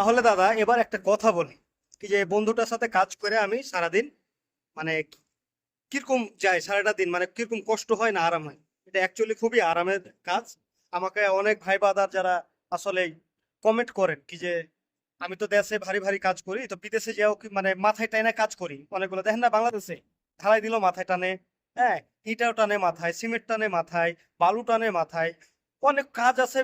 তাহলে দাদা, এবার একটা কথা বলি। কি যে বন্ধুটার সাথে কাজ করে আমি সারাদিন মানে কীরকম যায় সারাটা দিন? মানে কীরকম কষ্ট হয় না আরাম হয়? এটা অ্যাকচুয়ালি খুবই আরামের কাজ। আমাকে অনেক ভাই বাদার যারা আসলে কমেন্ট করেন কি যে, আমি তো দেশে ভারী ভারী কাজ করি, তো বিদেশে যাও কি মানে মাথায় টানে কাজ করি। অনেকগুলো, দেখেন না, বাংলাদেশে ঢালাই দিল মাথায় টানে হ্যাঁ ইটাও টানে মাথায়, সিমেন্ট টানে মাথায়, বালু টানে মাথায়, অনেক কাজ আছে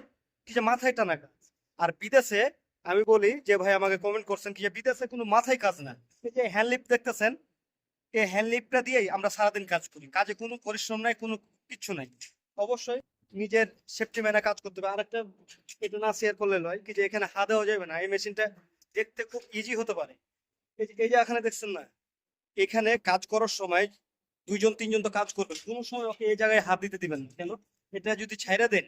কি যে মাথায় টানা কাজ। আর বিদেশে আমি বলি যে, ভাই, আমাকে কমেন্ট করছেন কি বিদেশে কোনো মাথায় কাজ না এই যে হ্যান্ড লিফট দেখতেছেন, এই হ্যান্ড লিফটটা দিয়েই আমরা সারাদিন কাজ করি। কাজে কোনো পরিশ্রম নাই, কোনো কিচ্ছু নাই। অবশ্যই নিজের সেফটি মেনে কাজ করতে হবে। আরেকটা এটা না শেয়ার করলে নয় কি যে, এখানে হাত দেওয়া যাবে না। এই মেশিনটা দেখতে খুব ইজি হতে পারে। এই যে এখানে দেখছেন না, এখানে কাজ করার সময় দুইজন, তিনজন তো কাজ করবে। কোনো সময় ওকে এই জায়গায় হাত দিতে দিবেন কেন? এটা যদি ছাইরা দেন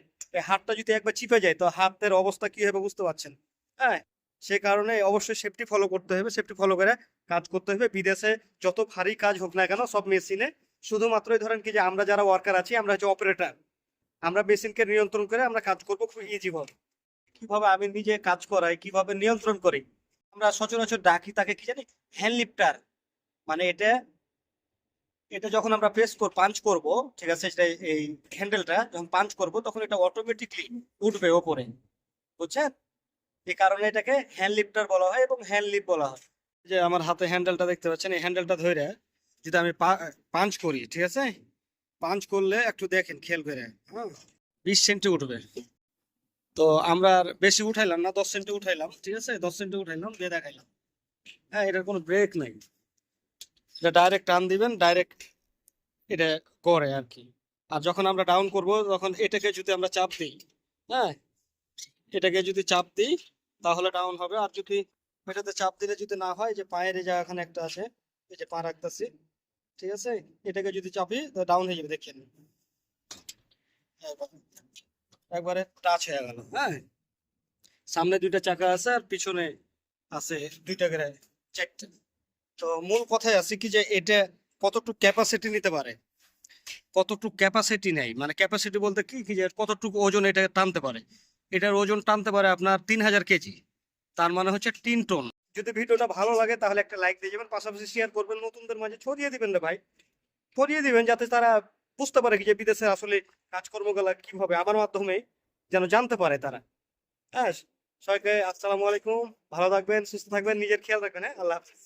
হাতটা যদি একবার চিপে যায়, তো হাতের অবস্থা কি হবে বুঝতে পারছেন? হ্যাঁ সে কারণে অবশ্যই সেফটি ফলো করতে হবে সেফটি ফলো করে কাজ করতে হবে। বিদেশে যত ভারী কাজ হোক না কেন, সব মেশিনে শুধুমাত্র ধরেন কি যে আমরা যারা ওয়ার্কার আছি, আমরা হচ্ছে অপারেটার আমরা মেশিনকে নিয়ন্ত্রণ করে আমরা কাজ করব, খুব ইজি ভাবে কীভাবে আমি নিজে কাজ করাই, কীভাবে নিয়ন্ত্রণ করি? আমরা সচরাচর ডাকি তাকে কি জানি? হ্যান্ড লিফটার মানে এটা এটা যখন আমরা প্রেস কর পাঞ্চ করব, ঠিক আছে, সেটা এই হ্যান্ডেলটা যখন পাঞ্চ করব, তখন এটা অটোমেটিকলি উঠবে ওপরে। বুঝছেন? এই কারণে এটাকে হ্যান্ড লিফটার বলা হয় এবং হ্যান্ড লিফট বলা হয়। যে আমার হাতে হ্যান্ডেলটা দেখতে পাচ্ছেন, এই হ্যান্ডেলটা ধরে যদি আমি পাঞ্চ করি, ঠিক আছে? পাঞ্চ করলে একটু দেখেন, খেয়াল করে হ্যাঁ? বিশ সেন্টি উঠবে। তো আমরা আর বেশি উঠাইলাম না, দশ সেন্টি উঠাইলাম, ঠিক আছে? দশ সেন্টি উঠাইলাম, দিয়ে দেখাইলাম। হ্যাঁ এটার কোনো ব্রেক নাই। এটা ডাইরেক্ট টান দিবেন ডাইরেক্ট এটা করে আর কি। আর যখন আমরা ডাউন করব, তখন এটাকে যদি আমরা চাপ দিই হ্যাঁ? এটাকে যদি চাপ দিই তাহলে ডাউন হবে। আর যদি এটাতে চাপ দিলে যদি না হয়, যে পায়ের এই জায়গা এখানে একটা আছে, এই যে পা রাখতেছি, ঠিক আছে? এটাকে যদি চাপি ডাউন হয়ে যাবে দেখেন একবার- একবারে টাচ হয়ে গেল হ্যাঁ? সামনে দুইটা চাকা আছে আর পিছনে আছে দুইটা করে চারটে তো মূল কথায় আছে কি যে এটা কতটুকু ক্যাপাসিটি নিতে পারে? কতটুকু ক্যাপাসিটি নেই? মানে ক্যাপাসিটি বলতে কি কি যে কতটুকু ওজন এটা টানতে পারে? এটার ওজন টানতে পারে আপনার তিন হাজার কেজি। তার মানে হচ্ছে তিন টন। যদি ভিডিওটা ভালো লাগে তাহলে একটা লাইক দিয়ে যাবেন, পাশাপাশি শেয়ার করবেন, নতুনদের মাঝে ছড়িয়ে দিবেন রে ভাই। ছড়িয়ে দিবেন যাতে তারা বুঝতে পারে কি যে বিদেশে আসলে কাজকর্মগুলা কীভাবে আমার মাধ্যমে যেন জানতে পারে তারা। হ্যাঁ সবাইকে আসসালামু আলাইকুম। ভালো থাকবেন, সুস্থ থাকবেন, নিজের খেয়াল রাখবেন হ্যাঁ? আল্লাহ হাফিজ।